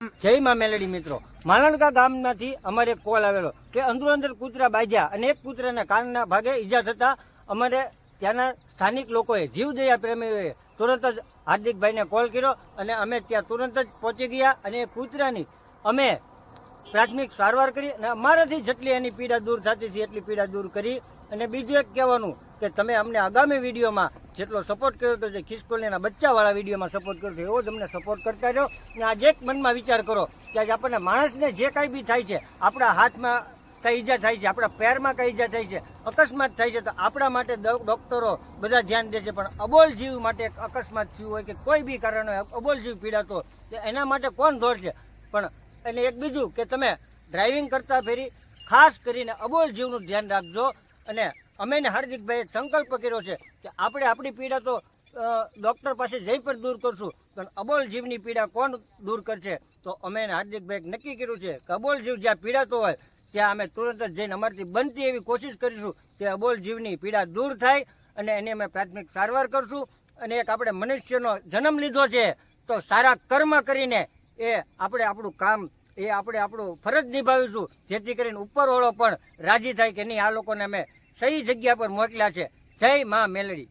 જય માં મેલડી મિત્રો. માલણકા ગામમાંથી અમારે કોલ આવેલો કે અંદરો અંદર કૂતરા બાજ્યા અને એક કૂતરાના કાનના ભાગે ઈજા થતા અમારે ત્યાંના સ્થાનિક લોકોએ જીવદયા પ્રેમીઓએ તુરંત જ હાર્દિકભાઈને કોલ કર્યો અને અમે ત્યાં તુરંત જ પહોંચી ગયા અને એ કૂતરાની અમે પ્રાથમિક સારવાર કરી અને અમારાથી જેટલી એની પીડા દૂર થતી હતી એટલી પીડા દૂર કરી. અને બીજું એક કહેવાનું કે તમે અમને આગામી વિડીયોમાં જેટલો સપોર્ટ કર્યો હતો જે ખિસકોલીના બચ્ચાવાળા વિડીયોમાં સપોર્ટ કર્યો એવો તમને સપોર્ટ કરતા રહ્યો અને આજે એક મનમાં વિચાર કરો કે આજે આપણને માણસને જે કાંઈ બી થાય છે, આપણા હાથમાં કઈ ઈજા થાય છે, આપણા પેરમાં કઈ ઈજા થાય છે, અકસ્માત થાય છે, તો આપણા માટે ડોક્ટરો બધા ધ્યાન દે છે, પણ અબોલ જીવ માટે એક અકસ્માત થયું હોય કે કોઈ બી કારણ હોય અબોલ જીવ પીડાતો તો એના માટે કોણ દોડશે પણ અને એક બીજું કે તમે ડ્રાઇવિંગ કરતા ફેરી, ખાસ કરીને અબોલ જીવનું ધ્યાન રાખજો અને અમે ને હાર્દિકભાઈએ સંકલ્પ કર્યો છે કે આપણે આપણી પીડા તો ડૉક્ટર પાસે જઈ પણ દૂર કરશું, પણ અબોલ જીવની પીડા કોણ દૂર કરશે? તો અમે હાર્દિકભાઈ નક્કી કર્યું છે કે અબોલ જીવ જ્યાં પીડાતો હોય, ત્યાં અમે તુરંત જ જઈને અમારથી બનતી એવી કોશિશ કરીશું કે અબોલ જીવની પીડા દૂર થાય અને એની અમે પ્રાથમિક સારવાર કરશું અને એક આપણે મનુષ્યનો જન્મ લીધો છે, તો સારા કર્મ કરીને એ આપણે આપણું કામ, એ આપણે આપણું ફરજ નિભાવીશું, જેથી કરીને ઉપરવાળો પણ રાજી થાય કે નહીં, આ લોકોને અમે સહી જગ્યા પર મોકલ્યા છે. જય મા મેલડી.